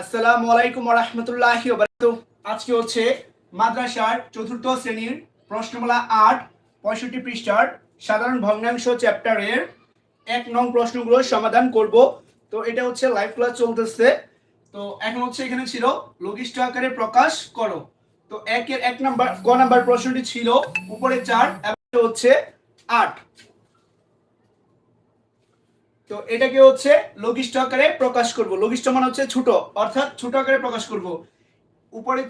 আসসালামু আলাইকুম রহমতুল্লাহি আজকে হচ্ছে মাদ্রাসার চতুর্থ শ্রেণির প্রশ্নমালা আট, পঁয়ষট্টি পৃষ্ঠার সাধারণ ভগ্নাংশ চ্যাপ্টারের এক নং প্রশ্নগুলোর সমাধান করব। তো এটা হচ্ছে লাইভ ক্লাস চলতেছে। তো এখন হচ্ছে এখানে ছিল, লঘিষ্ঠ আকারে প্রকাশ করো। তো একের এক নাম্বার, ক নাম্বার প্রশ্নটি ছিল উপরে চার এবং হচ্ছে আট। তো এটাকে হচ্ছে লঘিষ্ঠ আকারে প্রকাশ করব। লঘিষ্ঠ মানে হচ্ছে ছোট, অর্থাৎ ছোট আকারে প্রকাশ করব। উপরে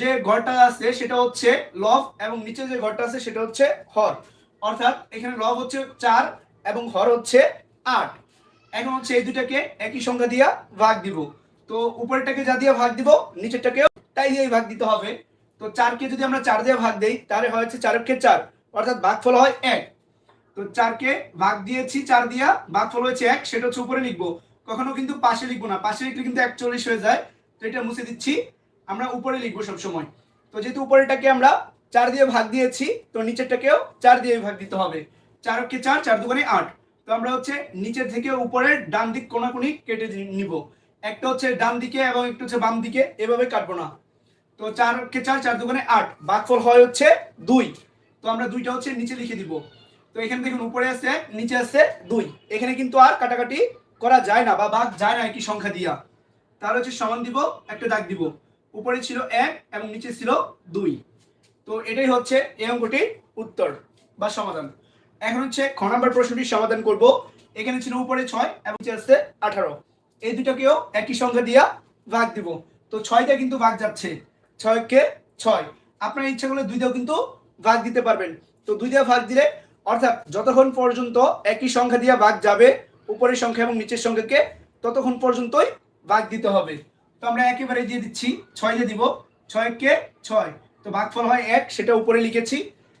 যে ঘরটা আছে সেটা হচ্ছে লভ এবং নিচে যে ঘরটা আছে সেটা হচ্ছে হর। অর্থাৎ এখানে লভ হচ্ছে চার এবং হর হচ্ছে আট। এখন হচ্ছে এই দুটাকে একই সংখ্যা দিয়া ভাগ দিব। তো উপরেরটাকে যা দিয়ে ভাগ দিব, নিচেরটাকেও তাই দিয়ে ভাগ দিতে হবে। তো চারকে যদি আমরা চার দিয়ে ভাগ দেই, তাহলে হয়েছে চারকে চার। অর্থাৎ ভাগফল হয় এক। তো চারকে ভাগ দিয়েছি, চার দিয়া ভাগফল হয়েছে এক, সেটা হচ্ছে উপরে লিখব। কখনো কিন্তু পাশে লিখব না, পাশে লিখলে কিন্তু একচল্লিশ হয়ে যায়। তো এটা মুছে দিচ্ছি, আমরা উপরে লিখব সবসময়। তো যেহেতু উপরেটাকে আমরা চার দিয়ে ভাগ দিয়েছি, তো নিচেরটাকেও চার দিয়ে ভাগ দিতে হবে। চারকে চার চার দোকানে আট। তো আমরা হচ্ছে নিচের থেকে উপরের ডান দিক কোনাকুনি কেটে নিব। একটা হচ্ছে ডান দিকে এবং একটা হচ্ছে বাম দিকে, এভাবে কাটবো না। তো চারকে চার চার দোকানে আট, ভাগফল হয় হচ্ছে দুই। তো আমরা দুইটা হচ্ছে নিচে লিখে দিব। তো এখানে দেখুন উপরে আছে, নিচে আছে দুই। এখানে কিন্তু আর কাটাকাটি করা যায় না বা ভাগ যায় না একই সংখ্যা দিয়া। তাহলে হচ্ছে সমান দিব, একটা দাগ দিব। উপরে ছিল এক এবং নিচে ছিল দুই। তো এটাই হচ্ছে এই অঙ্কটির উত্তর বা সমাধান। এখন হচ্ছে খ নম্বর প্রশ্নটির সমাধান করব। এখানে ছিল উপরে ছয় এবং নিচে আছে আঠারো। এই দুটাকেও একই সংখ্যা দিয়া ভাগ দিব। তো ছয়টা কিন্তু ভাগ যাচ্ছে। ছয়কে ছয়। আপনার ইচ্ছা করলে দুইটাও কিন্তু ভাগ দিতে পারবেন। তো দুইটা ভাগ দিলে অর্থাৎ যতক্ষণ পর্যন্ত একই সংখ্যা দিয়ে ভাগ যাবে, উপরের সংখ্যা এবং নিচের সংখ্যাকে ততক্ষণ পর্যন্তই ভাগ দিতে হবে। তো আমরা একেবারে দিয়ে দিচ্ছি, ছয় দিয়ে দিব ছয়কে ছয়। তো ভাগফল হয় এক, সেটা উপরে লিখেছি।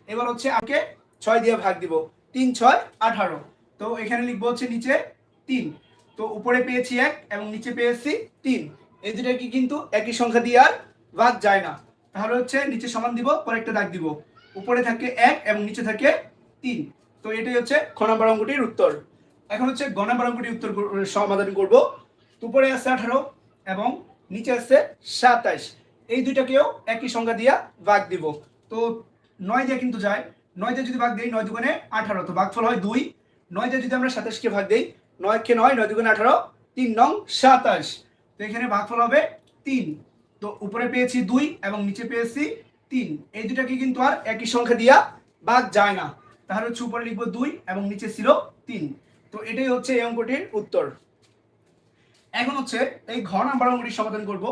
এবার হচ্ছে আমাকে ছয় দিয়ে ভাগ দিব, তিন, ছয়, আঠারো। তো এখানে লিখব হচ্ছে নিচে তিন। তো উপরে পেয়েছি এক এবং নিচে পেয়েছি তিন। এই দুটাকে কিন্তু একই সংখ্যা দিয়ে আর ভাগ যায় না। তাহলে হচ্ছে নিচে সমান দিব পরে একটা দাগ দিব। উপরে থাকে এক এবং নিচে থাকে তিন। তো এটাই হচ্ছে খ নম্বর অঙ্কটির উত্তর। এখন হচ্ছে গ নম্বর অঙ্কটির উত্তর সমাধান করব। উপরে আছে আঠারো এবং নিচে আছে সাতাইশ। এই দুইটাকেও একই সংখ্যা দিয়া ভাগ দিব। তো নয় দিয়ে কিন্তু যায়। নয় যদি ভাগ দিই, নয় দুগুণে আঠারো। তো ভাগফল হয় দুই। নয় যদি আমরা সাতাশকে ভাগ দিই, নয়কে নয় নয় দুগুণে আঠারো, তিন নং সাতাশ তো এখানে ভাগফল হবে তিন। তো উপরে পেয়েছি দুই এবং নিচে পেয়েছি তিন। এই দুটাকে কিন্তু আর একই সংখ্যা দিয়া ভাগ যায় না। তাহলে হচ্ছে উপরে লিখব দুই এবং নিচে ছিল তিন। তো এটাই হচ্ছে এই অঙ্কটির উত্তর। এখন হচ্ছে এই ঘ নাম্বার অঙ্কটির সমাধান করব।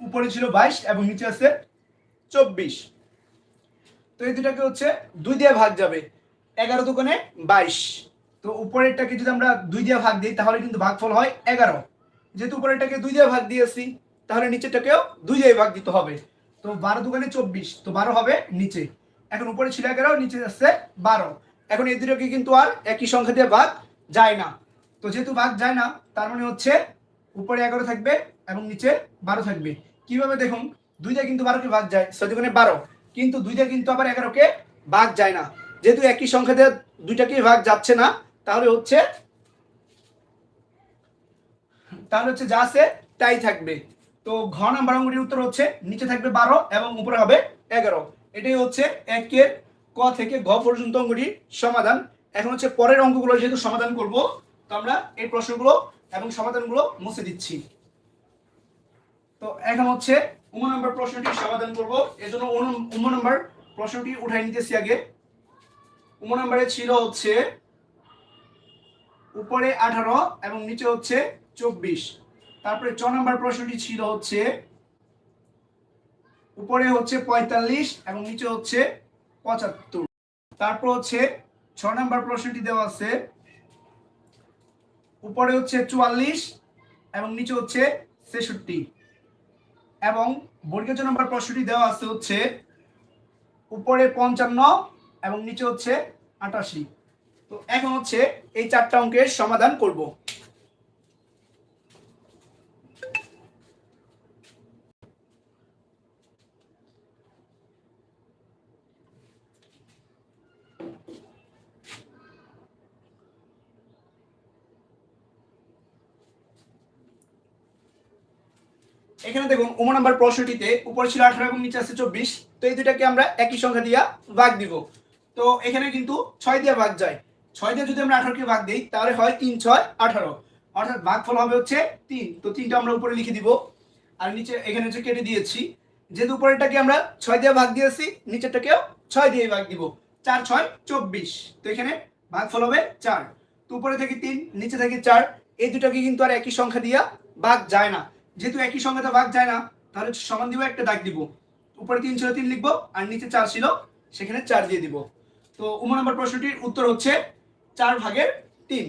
উপরে ছিল বাইশ এবং নিচে আছে চব্বিশ। তো এই দুটাকে হচ্ছে দুই দিয়ে ভাগ যাবে। এগারো দোকানে বাইশ। তো উপরেরটাকে যদি আমরা দুই দিয়ে ভাগ দিই, তাহলে কিন্তু ভাগফল হয় এগারো। যেহেতু উপরেরটাকে দুই দিয়ে ভাগ দিয়েছি, তাহলে নিচেরটাকেও দুই দিয়ে ভাগ দিতে হবে। তো বারো দোকানে চব্বিশ, তো বারো হবে নিচে। এখন উপরে ছিল এগারো নিচে আসছে বারো। এখন এই দুটোকে কিন্তু আর একই সংখ্যা দিয়ে ভাগ যায় না। তো যেহেতু ভাগ যায় না, তার মানে হচ্ছে উপরে এগারো থাকবে এবং নিচে বারো থাকবে। কীভাবে দেখুন? দুইটা কিন্তু বারোকে ভাগ যায় সদিগুণে বারো। কিন্তু দুইটা কিন্তু আবার এগারোকে ভাগ যায় না। যেহেতু একই সংখ্যা দিয়ে দুইটাকে ভাগ যাচ্ছে না, তাহলে হচ্ছে তাহলে হচ্ছে যা আছে তাই থাকবে। তো ঘ নাম্বার অঙ্কটির উত্তর হচ্ছে, নিচে থাকবে বারো এবং উপরে হবে এগারো। এটাই হচ্ছে একের ক থেকে ঘ পর্যন্ত অঙ্কটির সমাধান। এখন হচ্ছে পরের অঙ্কগুলো যেহেতু সমাধান করব, তো আমরা এই প্রশ্নগুলো এবং সমাধানগুলো মুছে দিচ্ছি। তো এখন হচ্ছে উম নম্বর প্রশ্নটি সমাধান করব। এজন্য উম- উম নম্বর প্রশ্নটি উঠাই নিতেছি আগে। উম নম্বরে ছিল হচ্ছে উপরে আঠারো এবং নিচে হচ্ছে চব্বিশ। তারপরে চ নম্বর প্রশ্নটি ছিল হচ্ছে উপরে হচ্ছে পঁয়তাল্লিশ এবং নিচে হচ্ছে পঁচাত্তর। তারপর হচ্ছে ছ নম্বর প্রশ্নটি দেওয়া আছে। উপরে হচ্ছে চুয়াল্লিশ এবং নিচে হচ্ছে ছেষট্টি। এবং বর্গীয় নম্বর প্রশ্নটি দেওয়া আছে হচ্ছে উপরে পঞ্চান্ন এবং নিচে হচ্ছে আটাশি। তো এখন হচ্ছে এই চারটা অঙ্কের সমাধান করব। এখানে দেখুন উম নাম্বার প্রশ্নটিতে উপরে ছিল আঠারো এবং নিচে আছে চব্বিশ। তো এই দুটাকে আমরা একই সংখ্যা দিয়া ভাগ দিব। তো এখানে কিন্তু ছয় দিয়ে ভাগ যায়। ছয় দিয়ে যদি আমরা আঠারোকে ভাগ দিই, তাহলে হয় তিন, ছয়, আঠারো। অর্থাৎ ভাগফল হবে হচ্ছে তিন। তো তিনটা আমরা উপরে লিখে দিব। আর নিচে, এখানে হচ্ছে কেটে দিয়েছি। যেহেতু উপরেরটাকে আমরা ছয় দিয়ে ভাগ দিয়েছি, নিচেরটাকেও ছয় দিয়ে ভাগ দিব। চার, ছয়, চব্বিশ। তো এখানে ভাগফল হবে চার। তো উপরে থেকে তিন, নিচে থেকে চার। এই দুটাকে কিন্তু আর একই সংখ্যা দিয়া ভাগ যায় না। যেহেতু একই সঙ্গে তো ভাগ যায় না, তাহলে সমান দিব একটা দাগ দিব। উপরে তিন ছিল তিন লিখব, আর নিচে চার ছিল, সেখানে চার দিয়ে দিব। তো উম নম্বর প্রশ্নটির উত্তর হচ্ছে চার ভাগের তিন।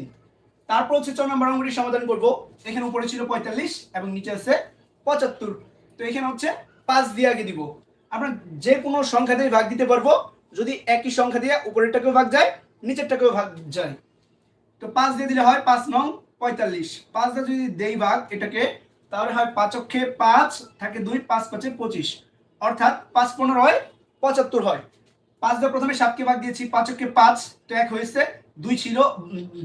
তারপর হচ্ছে ছ নম্বর অঙ্কটি সমাধান করব। এখানে উপরে ছিল পঁয়তাল্লিশ এবং নিচে আছে পঁচাত্তর। তো এখানে হচ্ছে পাঁচ দিয়ে আগে দিব। আমরা যে কোনো সংখ্যা দিয়ে ভাগ দিতে পারব। যদি একই সংখ্যা দিয়ে উপরেরটাকেও ভাগ যায়, নিচেরটাকেও ভাগ যায়। তো পাঁচ দিয়ে দিলে হয় পাঁচ নং পঁয়তাল্লিশ। পাঁচ দিয়ে যদি দেই ভাগ, এটাকে তাহলে হয় পাঁচ অক্ষে পাঁচ থাকে দুই, পাঁচ পাঁচে পঁচিশ। অর্থাৎ পাঁচ পনেরো হয় পঁচাত্তর হয়। পাঁচ দিয়ে প্রথমে সাতকে ভাগ দিয়েছি, পাঁচ অক্ষে পাঁচ তো এক হয়েছে। দুই ছিল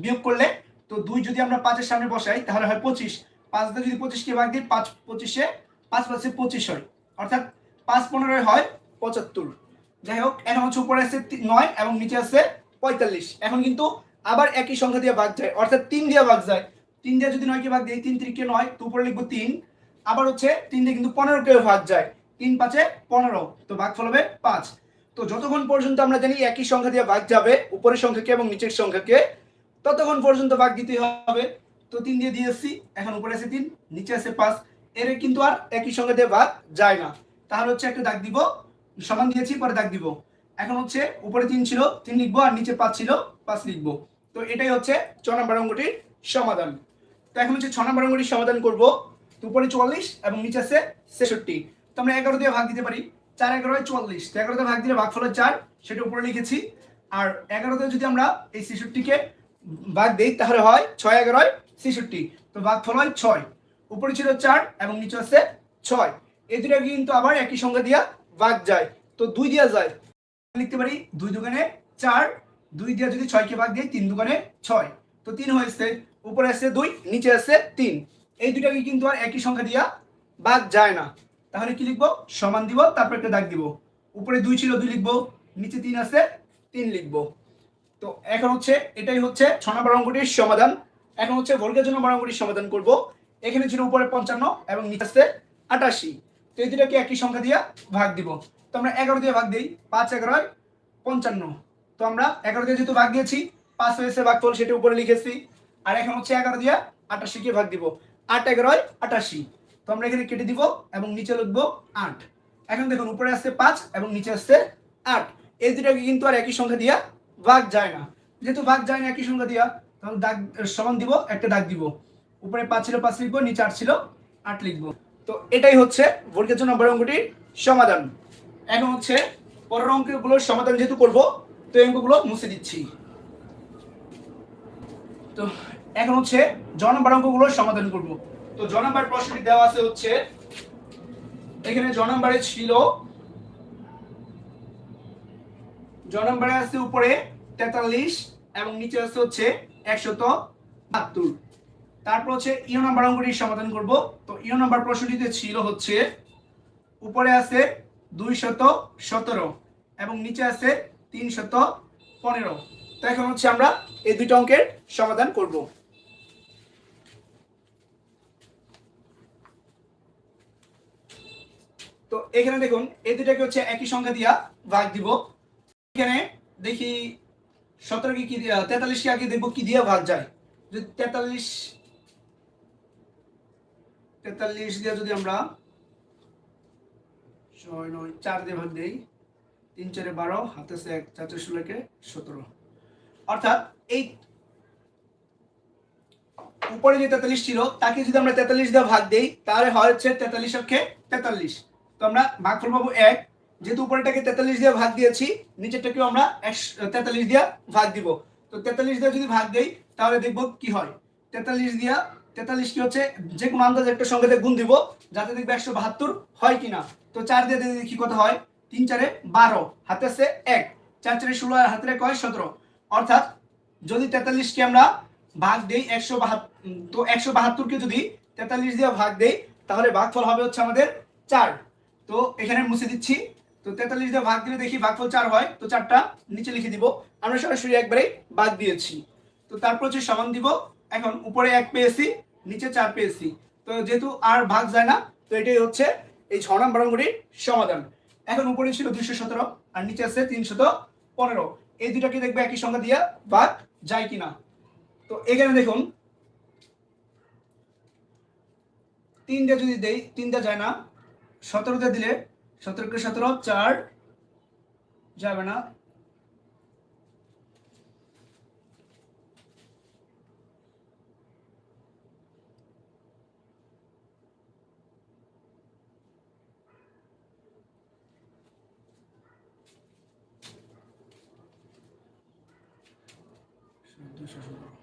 বিয়োগ করলে। তো দুই যদি আমরা পাঁচের সামনে বসাই, তাহলে হয় পঁচিশ। পাঁচ দিয়ে যদি পঁচিশকে ভাগ দিই, পাঁচ পঁচিশে, পাঁচ পাঁচে পঁচিশ হয়। অর্থাৎ পাঁচ পনেরোয় হয় পঁচাত্তর। যাই হোক, এখন হচ্ছে উপরে আছে নয় এবং নিচে আছে পঁয়তাল্লিশ। এখন কিন্তু আবার একই সংখ্যা দিয়ে ভাগ যায়। অর্থাৎ তিন দিয়ে ভাগ যায়। তিন দিয়ে যদি নয়কে ভাগ দিই, তিন তিরিকে নয়, তো উপরে লিখব তিন। আবার হচ্ছে তিন দিয়ে কিন্তু পনেরোকে ভাগ যায়। তিন পাঁচে পনেরো, তো ভাগফল হবে পাঁচ। তো যতক্ষণ পর্যন্ত আমরা জানি একই সংখ্যা দিয়ে ভাগ যাবে, উপরের সংখ্যাকে এবং নিচের সংখ্যাকে, ততক্ষণ পর্যন্ত ভাগ দিতে হবে। তো তিন দিয়ে দিয়ে দিয়েছি এখন উপরে আছে তিন, নিচে আছে পাঁচ। এর কিন্তু আর একই সংখ্যা দিয়ে ভাগ যায় না। তাহলে হচ্ছে একটা দাগ দিব, সমান দিয়েছি, পরে দাগ দিব। এখন হচ্ছে উপরে তিন ছিল, তিন লিখব আর নিচে পাঁচ ছিল, পাঁচ লিখব। তো এটাই হচ্ছে ছ নম্বর অঙ্কটির সমাধান। তো এখন হচ্ছে ছ নম্বর অঙ্কটির সমাধান করব। তো উপরে চুয়াল্লিশ এবং নিচে আছে ছেষট্টি। তো আমরা এগারো দিয়ে ভাগ দিতে পারি। চার এগারোয় চুয়াল্লিশ। তো এগারোতে ভাগ দিলে ভাগফল চার, সেটা উপরে লিখেছি। আর এগারোতে যদি আমরা এই ছেষট্টিকে ভাগ দিই, তাহলে হয় ছয় এগারোয় ছেষট্টি। তো ভাগফল হয় ছয়। উপরে ছিল চার এবং নিচে আছে ছয়। এই দুটা কিন্তু আবার একই সংখ্যা দিয়া ভাগ যায়। তো দুই দিয়া যায়। লিখতে পারি দুই দোকানে চার, দুই দিয়ে যদি ছয়কে ভাগ দিই, তিন দোকানে ছয়। তো তিন হয়েছে উপরে আছে দুই, নিচে আসছে তিন। এই দুটাকে কিন্তু আর একই সংখ্যা দিয়া ভাগ যায় না। তাহলে কি লিখব? সমান দিব, তারপর একটা দাগ দিব। উপরে দুই ছিল, দুই লিখব। নিচে তিন আছে, তিন লিখব। তো এখন হচ্ছে, এটাই হচ্ছে ছ নম্বর অঙ্কটির সমাধান। এখন হচ্ছে বর্গের জন্য অঙ্কটির সমাধান করব। এখানে ছিল উপরে পঞ্চান্ন এবং নিচে আছে আটাশি। তো এই দুটাকে একই সংখ্যা দিয়া ভাগ দিব। তো আমরা এগারো দিয়ে ভাগ দিই, পাঁচ এগারোয় পঞ্চান্ন। তো আমরা এগারো দিয়ে যেহেতু ভাগ দিয়েছি, পাঁচ হয়েছে ভাগফল, সেটা উপরে লিখেছি। আর এখন হচ্ছে এগারো দিয়া আটাশিকে ভাগ দিব? আট এগারোয় আটাশি। তো আমরা এখানে কেটে দিব এবং নিচে লিখব আট। এখন দেখুন, উপরে আসছে পাঁচ এবং নিচে আসছে আট। এই দুটাকে কিন্তু আর একই সংখ্যা দিয়া ভাগ যায় না। যেহেতু ভাগ যায় না একই সংখ্যা দিয়া তখন দাগ সমান দিব, একটা দাগ দিব। উপরে পাঁচ ছিল, পাঁচ লিখব, নিচে আট ছিল, আট লিখব। তো এটাই হচ্ছে জন্য বড় অঙ্কটির সমাধান। এখন হচ্ছে পরের অঙ্কগুলোর সমাধান যেহেতু করব, তো এই অঙ্কগুলো মুছে দিচ্ছি। তো এখন হচ্ছে জ নম্বর অঙ্কগুলোর সমাধান করব। তো জ নম্বর প্রশ্নটি দেওয়া আছে হচ্ছে, এখানে জ নম্বরে ছিল, জ নম্বরে আছে উপরে তেতাল্লিশ এবং নিচে আছে হচ্ছে একশত বাহাত্তর। তারপর হচ্ছে ইও নাম্বার অঙ্কটি সমাধান করব। তো ইও নাম্বার প্রশ্নটিতে ছিল হচ্ছে, উপরে আছে দুই শত সতেরো এবং নিচে আছে তিন শত পনেরো। তো এখন হচ্ছে আমরা এই দুটো অঙ্কের সমাধান করব। তো এখানে দেখুন, এই দুটাকে হচ্ছে একই সংখ্যা দিয়া ভাগ দিব। এখানে দেখি সতেরো কি তেতাল্লিশ কে আগে দেখব কি দিয়া ভাগ যায়। যদি তেতাল্লিশ তেতাল্লিশ দিয়ে যদি আমরা ছয়, নয়, চার দিয়ে ভাগ দেই, তিন, চারে বারো, হাতে আছে এক, চার চার ষোলোকে সতেরো। অর্থাৎ এই উপরে যে তেতাল্লিশ ছিল, তাকে যদি আমরা তেতাল্লিশ দিয়ে ভাগ দেই, তাহলে হয় হচ্ছে তেতাল্লিশ অক্ষে তেতাল্লিশ। আমরা ভাগফল পাবো এক। যেহেতু উপরেটাকে তেতাল্লিশ দিয়ে ভাগ দিয়েছি, নিচেরটাকেও আমরা তেতাল্লিশ দিয়ে ভাগ দিব। তো তেতাল্লিশ দিয়ে যদি ভাগ দেই, তাহলে দেখব কি হয়? তেতাল্লিশ দিয়া, তেতাল্লিশ কি হচ্ছে? যে কোনো আন্দাজ একটা সংখ্যাতে গুণ দিব, যাতে দেখবে একশো বাহাত্তর হয় কিনা। তো চার দিয়ে দেখি কত হয়? তিন চারে বারো, হাতে আছে এক। চার চারে ষোলো আর হাতে কয়? সতেরো। অর্থাৎ যদি তেতাল্লিশকে আমরা ভাগ দেই একশো বাহাত্তর তো একশো বাহাত্তরকে যদি তেতাল্লিশ দিয়ে ভাগ দেই, তাহলে ভাগফল হবে হচ্ছে আমাদের চার। তো এখানে মুছে দিচ্ছি। তো তেতাল্লিশ দিয়ে ভাগ দিলে দেখি ভাগফল চার হয়। তো চারটা নিচে লিখে দিব। আমরা সরাসরি একবারে ভাগ দিয়েছি। তো তারপর হচ্ছে সমান দিব। এখন উপরে এক পেয়েছি, নিচে চার পেয়েছি। তো যেহেতু আর ভাগ যায় না, তো এটাই হচ্ছে এই ছ নম্বর অঙ্কটির সমাধান। এখন উপরে ছিল দুইশো সতেরো, আর নিচে আছে তিনশত পনেরো। এই দুটাকে দেখবে একই সংখ্যা দিয়ে ভাগ যায় কিনা। তো এখানে দেখুন, তিনটা যদি দেই, তিনটা যায় না। সতেরোতে দিলে সতেরোকে সতেরো চার যাবে না দুশো সতেরো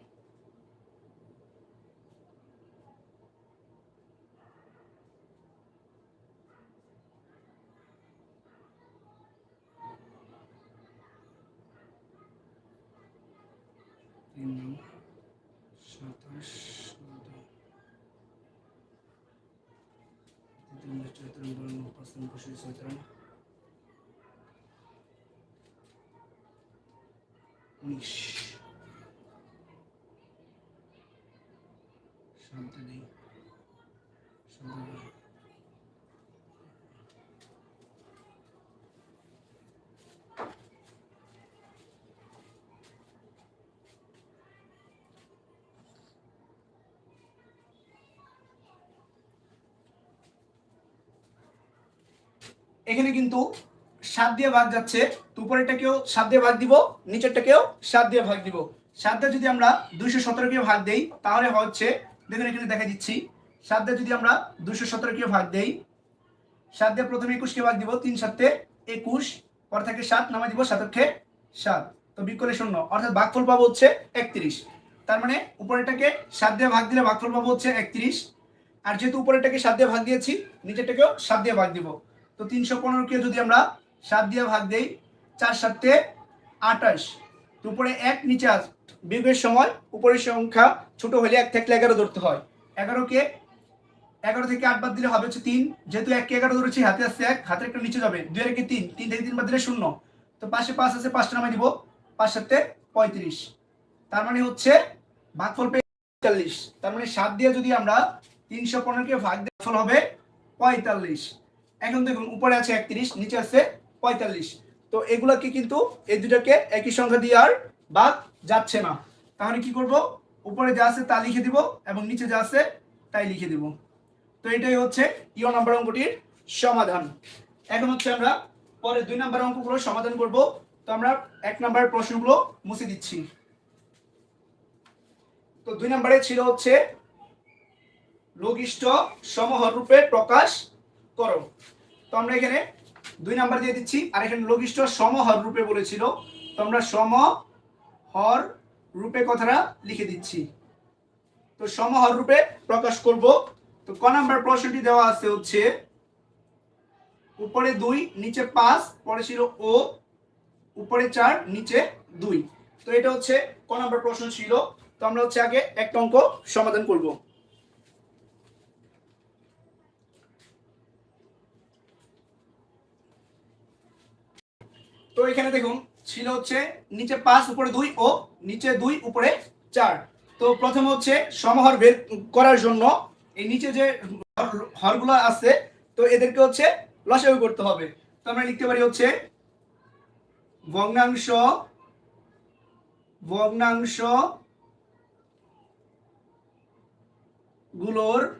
তিন সাতাশ তিন চৈত্র বান্ন পাঁচ নং পঁচিশ চৈত্র উনিশ শান্তি নেই শান্তি নেই এখানে কিন্তু সাত দিয়ে ভাগ যাচ্ছে, তো উপরেরটাকেও সাত দিয়ে ভাগ দিব, নিচেরটাকেও সাত দিয়ে ভাগ দিব। সাত দিয়ে যদি আমরা দুইশো সতেরোকে ভাগ দেই, তাহলে হচ্ছে, দেখুন এখানে দেখা দিচ্ছি, সাত দিয়ে যদি আমরা দুইশো সতেরোকে ভাগ দেই, সাত দিয়ে প্রথমে একুশকে ভাগ দিব, তিন সাতে একুশ, পর থেকে সাত নামা দিব সাতক্ষে সাত। তো বিকলে শূন্য, অর্থাৎ ভাগফল পাবো হচ্ছে একত্রিশ। তার মানে উপরেরটাকে সাত দিয়ে ভাগ দিলে ভাগফল পাবো হচ্ছে একত্রিশ। আর যেহেতু উপরেরটাকে সাত দিয়ে ভাগ দিয়েছি, নিচেরটাকেও সাত দিয়ে ভাগ দিব। তো তিনশো পনেরোকে যদি আমরা সাত দিয়ে ভাগ দেই, চার সাতে আঠাশ। উপরে এক, নিচে আস বিয়োগের সময় উপরের সংখ্যা ছোট হলে এক থাকলে এগারো ধরতে হয়। এগারোকে, এগারো থেকে আট বাদ দিলে হবে হচ্ছে তিন। যেহেতু এককে এগারো ধরেছি, হাতে আসছে এক, হাতের একটা নিচে যাবে। দুই একে তিন তিন থেকে তিন বাদ দিলে শূন্য। তো পাশে পাঁচ আছে, পাঁচটা নামে দিব। পাঁচ সাতে পঁয়ত্রিশ। তার মানে হচ্ছে ভাগফল পেয়ে তার মানে সাত দিয়ে যদি আমরা তিনশো পনেরোকে ভাগ দিয়ে ফল হবে পঁয়তাল্লিশ। এখন দেখুন, উপরে আছে একত্রিশ, নিচে আছে পঁয়তাল্লিশ। তো এগুলাকে কিন্তু এই দুটাকে একই সংখ্যা দিয়ে আর বাদ যাচ্ছে না। তাহলে কি করব? উপরে যা আছে তা লিখে দিব এবং নিচে যা আছে তাই লিখে দিব। তো এটাই হচ্ছে ইয় নাম্বার অঙ্কটির সমাধান। এখন হচ্ছে আমরা পরে দুই নাম্বার অঙ্কগুলো সমাধান করব। তো আমরা এক নাম্বার প্রশ্নগুলো মুছে দিচ্ছি। তো দুই নম্বরে ছিল হচ্ছে লঘিষ্ঠ সমহর রূপে প্রকাশ করো। তো আমরা এখানে দুই নাম্বার দিয়ে দিচ্ছি, আর এখানে লঘিষ্ঠ সমহর রূপে বলেছিল। তো আমরা সমহর রূপে কথাটা লিখে দিচ্ছি। তো সমহর রূপে প্রকাশ করব। তো ক নাম্বার প্রশ্নটি দেওয়া আছে হচ্ছে, উপরে দুই, নিচে পাঁচ, পরে ছিল ও, উপরে চার, নিচে দুই। তো এটা হচ্ছে ক নাম্বার প্রশ্ন ছিল। তো আমরা হচ্ছে আগে একটা অঙ্ক সমাধান করব। তো এখানে দেখুন, ছিল হচ্ছে নিচে পাঁচ, উপরে দুই ও নিচে দুই, উপরে চার। তো প্রথমে হচ্ছে সমহর বের করার জন্য এই নিচে যে হর- হরগুলো আছে, তো এদেরকে হচ্ছে লসাগু করতে হবে। তো আমরা লিখতে পারি হচ্ছে ভগ্নাংশ ভগ্নাংশগুলোর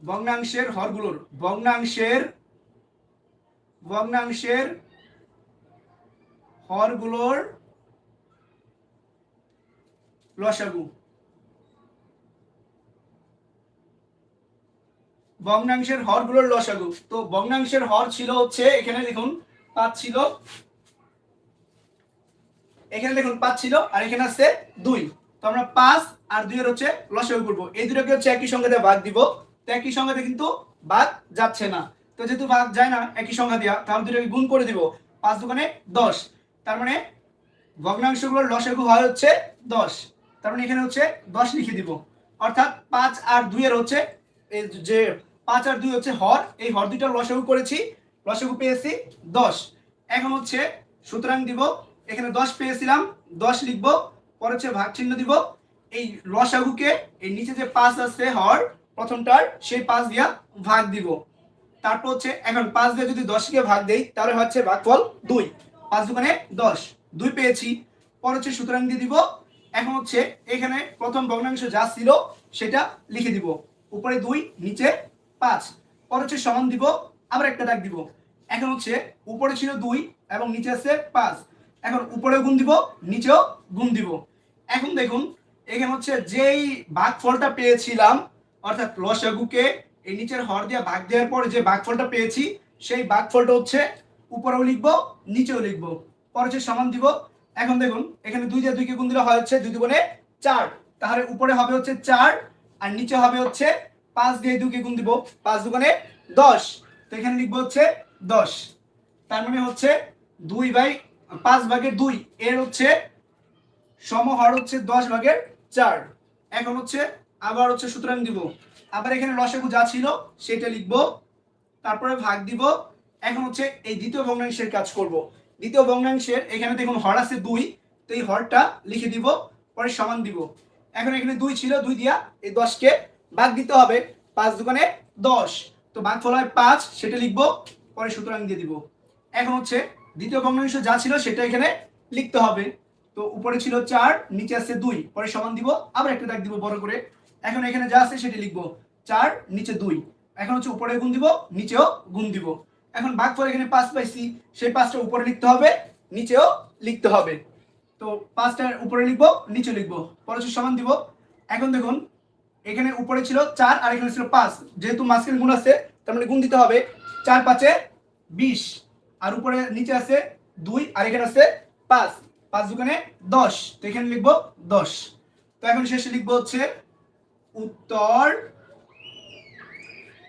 ভগ্নাংশের হরগুলোর, ভগ্নাংশের ভগ্নাংশের হরগুলোর লসাগু। ভগ্নাংশের হরগুলোর লসাগু। তো ভগ্নাংশের হর ছিল হচ্ছে, এখানে দেখুন, পাঁচ ছিল। এখানে দেখুন, পাঁচ ছিল, আর এখানে আছে দুই। তো আমরা পাঁচ আর দুইয়ের হচ্ছে লসাগু করব। এই দুটোকে হচ্ছে একই দিয়ে ভাগ দিব। তো একই সংখ্যাতে কিন্তু ভাগ যাচ্ছে না। তো যেহেতু ভাগ যায় না, একই সংখ্যা দিয়া তাহলে দুটোকে গুণ করে দিব। পাঁচ দোকানে দশ। তার মানে ভগ্নাংশগুলোর লসাগু হয় হচ্ছে দশ। তার মানে এখানে হচ্ছে দশ লিখে দিব। অর্থাৎ পাঁচ আর দুই দুইয়ের হচ্ছে যে পাঁচ আর দুই হচ্ছে হর, এই হর দুইটা লসাগু করেছি লসাগু পেয়েছি দশ। এখন হচ্ছে সুতরাং দিব, এখানে দশ পেয়েছিলাম, দশ লিখব, পরে হচ্ছে ভাগ চিহ্ন দিব। এই লসাগুকে, এই নিচে যে পাঁচ আছে হর, প্রথমটার সেই পাঁচ দিয়া ভাগ দিব। তারপর হচ্ছে, এখন পাঁচ দিয়ে যদি দশ দশকে ভাগ দেই, তাহলে হচ্ছে ভাগফল দুই। পাঁচ দোকানে দশ। দুই পেয়েছি। পর হচ্ছে সুতরাং দিয়ে দিব, এখন হচ্ছে এখানে প্রথম ভগ্নাংশ যা ছিল, সেটা লিখে দিব। উপরে দুই, নিচে পাঁচ। পর হচ্ছে সমান দিব, আবার একটা দাগ দিব। এখন হচ্ছে উপরে ছিল দুই এবং নিচে আছে পাঁচ। এখন উপরে গুণ দিব, নিচেও গুণ দিব। এখন দেখুন, এখানে হচ্ছে যেই ভাগফলটা পেয়েছিলাম, অর্থাৎ লসাগুকে এই নিচের হর দিয়ে ভাগ দেওয়ার পরে যে ভাগফলটা পেয়েছি, সেই ভাগফলটা হচ্ছে উপরেও লিখব, নিচেও লিখব। পরে হচ্ছে সমান দিব। এখন দেখুন, এখানে দুই দিয়ে দুইকে গুণ দিলে হয় হচ্ছে দুই দুগুণে চার। তাহলে উপরে হবে হচ্ছে চার, আর নিচে হবে হচ্ছে পাঁচ দিয়ে দুইকে গুণ দিব, পাঁচ দুগুণে দশ। তো এখানে লিখব হচ্ছে দশ। তার মানে হচ্ছে দুই বাই, পাঁচ ভাগের দুই, এর হচ্ছে সমহর হচ্ছে দশ ভাগের চার। এখন হচ্ছে আবার হচ্ছে সুতরাং দিব। আবার এখানে লসাগু যা ছিল, সেটা লিখব। তারপরে ভাগ দিব। এখন হচ্ছে এই দ্বিতীয় ভগ্নাংশের কাজ করব। দ্বিতীয় ভগ্নাংশের, এখানে দেখুন হর আছে দুই, তো এই হরটা লিখে দিব, পরে সমান দিব। এখন এখানে দুই ছিল, দুই দিয়া এই দশকে ভাগ দিতে হবে। পাঁচ দোকানে দশ, তো ভাগ ফল হয় পাঁচ, সেটা লিখব, পরে সুতরাং দিয়ে দিব। এখন হচ্ছে দ্বিতীয় ভগ্নাংশ যা ছিল, সেটা এখানে লিখতে হবে। তো উপরে ছিল চার, নিচে আছে দুই, পরে সমান দিব, আবার একটা দাগ দিব বড় করে। এখন এখানে যা আছে সেটি লিখব চার, নিচে দুই। এখন হচ্ছে উপরে গুণ দিব, নিচেও গুণ দিব। এখন ভাগ ফল এখানে পাঁচ পাইছি, সেই পাঁচটা উপরে লিখতে হবে, নিচেও লিখতে হবে। তো পাঁচটার উপরে লিখব, নিচে লিখব। পরে সমান দিব। এখন দেখুন, এখানে উপরে ছিল চার আর এখানে ছিল পাঁচ। যেহেতু মাঝখানে গুণ আছে, তার মানে গুণ দিতে হবে। চার পাঁচে বিশ। আর উপরে নিচে আছে দুই, আর এখানে আছে পাঁচ। পাঁচ দোকানে দশ। তো এখানে লিখব দশ। তো এখন শেষে লিখব হচ্ছে উত্তর।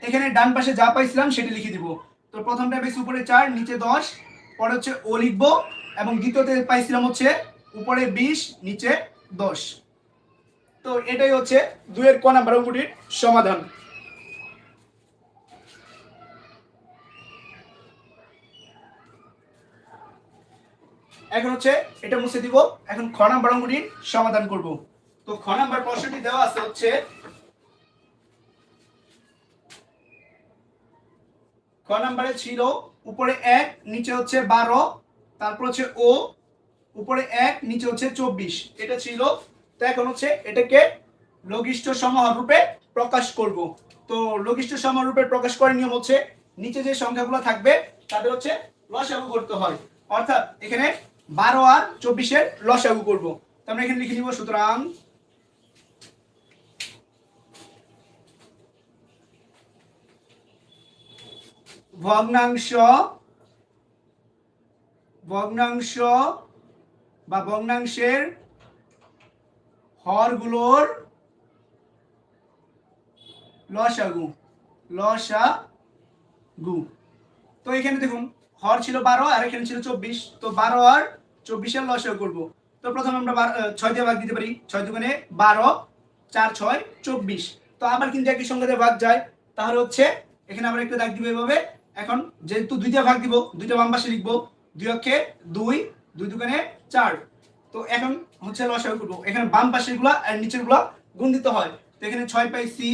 এখানে ডান পাশে যা পাইছিলাম সেটা লিখে দিব। তো প্রথমটা পেয়েছি উপরে চার, নিচে দশ, পরে হচ্ছে ও লিখব, এবং দ্বিতীয়তে পাইছিলাম হচ্ছে উপরে বিশ, নিচে দশ। তো এটাই হচ্ছে দুইয়ের ক নাম্বার অঙ্কটির সমাধান। এখন হচ্ছে এটা মুছে দিব। এখন খ নাম্বার অঙ্কটির সমাধান করব। তো খ নাম্বার প্রশ্নটি দেওয়া আছে হচ্ছে, খ নাম্বারে ছিল, উপরে এক, নিচে হচ্ছে বারো, তারপর হচ্ছে ও, উপরে এক, নিচে হচ্ছে চব্বিশ। এটা ছিল, তো এখন হচ্ছে এটাকে লঘিষ্ঠ সমাহার রূপে প্রকাশ করব। তো লঘিষ্ঠ সমাহার রূপে প্রকাশ করার নিয়ম হচ্ছে, নিচে যে সংখ্যাগুলো থাকবে, তাদের হচ্ছে লসাগু করতে হয়। অর্থাৎ এখানে বারো আর চব্বিশের লসাগু করব। তো আমরা এখানে লিখে নিব, সুতরাং ভগ্নাংশ ভগ্নাংশ বা ভগ্নাংশের হরগুলোর লসাগু লসাগু। তো এখানে দেখুন, হর ছিল বারো আর এখানে ছিল চব্বিশ। তো বারো আর চব্বিশের লসাগু করব। তো প্রথমে আমরা ছয় দিয়ে ভাগ দিতে পারি। ছয় দুগুণে বারো, চার ছয়, চব্বিশ। তো আবার কিন্তু একই সঙ্গে ভাগ যায়। তাহলে হচ্ছে, এখানে আমরা একটু দাগ দিব এভাবে। এখন যেহেতু দুইটা ভাগ দিব, দুইটা বাম পাশে লিখব, দুই অক্ষে দুই দুই দুগুণে চার। তো এখন হচ্ছে লসাগু করব। এখানে বাম পাশেরগুলা আর নিচেরগুলা গুণ দিতে হয়। তো এখানে ছয় পাই সি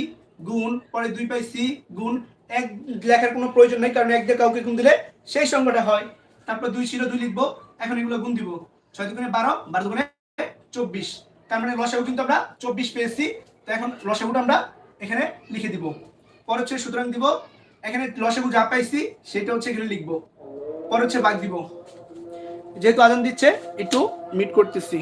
গুণ, পরে দুই পাই সি গুণ। এক লেখার কোনো প্রয়োজন নেই, কারণ এক দিয়ে কাউকে গুণ দিলে সেই সংখ্যাটা হয়। তারপর দুই ছিল দুই লিখব, এখন এগুলো গুণ দিব। ছয় দুগুণে বারো বারো দুগুণে চব্বিশ। তার মানে লসাগু কিন্তু আমরা চব্বিশ পেয়েছি। তো এখন লসাগুটা আমরা এখানে লিখে দিব। পরে হচ্ছে সুতরাং দিব এখানে লসাগু যা পাইছি, সেটা হচ্ছে এখানে লিখব। পরে হচ্ছে বাদ দিব। যেহেতু আজান দিচ্ছে, একটু মিট করতেছি।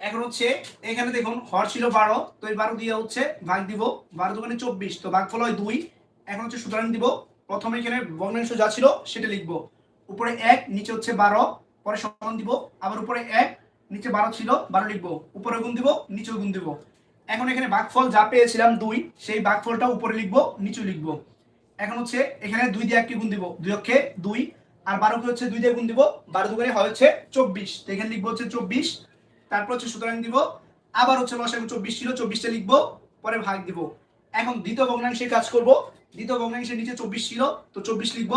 এখন হচ্ছে, এখানে দেখুন, হর ছিল বারো, তো এই বারো দিয়ে হচ্ছে ভাগ দিব। বারো দোকানে চব্বিশ, তো ভাগ ফল হয় দুই। এখন হচ্ছে সুতরাং দিব, প্রথমে এখানে ভগ্নাংশ যা ছিল সেটা লিখব। উপরে এক, নিচে হচ্ছে বারো, পরে সমান দিব। আবার উপরে এক, নিচে বারো ছিল, বারো লিখব। উপরে গুণ দিব, নিচেও গুণ দিব। এখন এখানে ভাগফল যা পেয়েছিলাম দুই, সেই ভাগফলটা উপরে লিখব নিচে লিখব। এখন হচ্ছে, এখানে দুই দিয়ে একটি গুণ দিব, দুই অক্ষে দুই। আর বারোকে হচ্ছে দুই দিয়ে গুণ দিব, বারো দুগুণে হয় হচ্ছে চব্বিশ। তো এখানে লিখব হচ্ছে চব্বিশ। তারপর হচ্ছে সুতরাং দিব, আবার হচ্ছে লসাগু চব্বিশ ছিল, চব্বিশটা লিখব, পরে ভাগ দিব। এখন দ্বিতীয় ভগ্নাংশে কাজ করব। দ্বিতীয় ভগ্নাংশের নিচে চব্বিশ ছিল, তো চব্বিশ লিখব।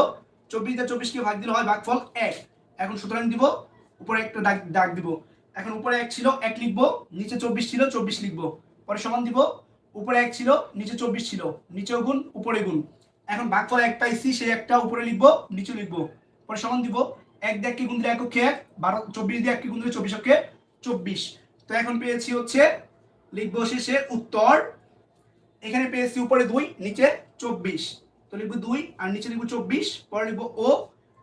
চব্বিশ দিয়ে চব্বিশকে ভাগ দিলে হয় ভাগফল এক। এখন সুতরাং দিব, উপরে একটা ডাক দাগ দিব। এখন উপরে এক ছিল, এক লিখব, নিচে চব্বিশ ছিল, চব্বিশ লিখব। পরে সমান দিব, উপরে এক ছিল, নিচে চব্বিশ ছিল। নিচেও গুণ, উপরে গুণ। এখন ভাগফল এক পাইছি, সেই একটা উপরে লিখব নিচে লিখব। পরে সমান দিব, এক দিয়ে এককে গুণ দিলে এককে এক, বারো, চব্বিশ দিয়ে একটি গুণ দিলে চব্বিশ অক্ষে চব্বিশ। তো এখন পেয়েছি হচ্ছে, লিখব শেষে উত্তর। এখানে পেয়েছি উপরে দুই, নিচে চব্বিশ। তো লিখব দুই, আর নিচে লিখব চব্বিশ, পরে লিখব ও।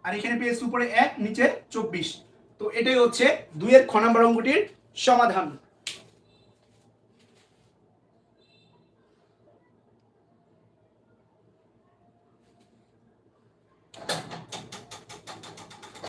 আর এখানে পেয়েছি উপরে এক, নিচে চব্বিশ। তো এটাই হচ্ছে দুইয়ের খ নম্বর অঙ্কটির সমাধান।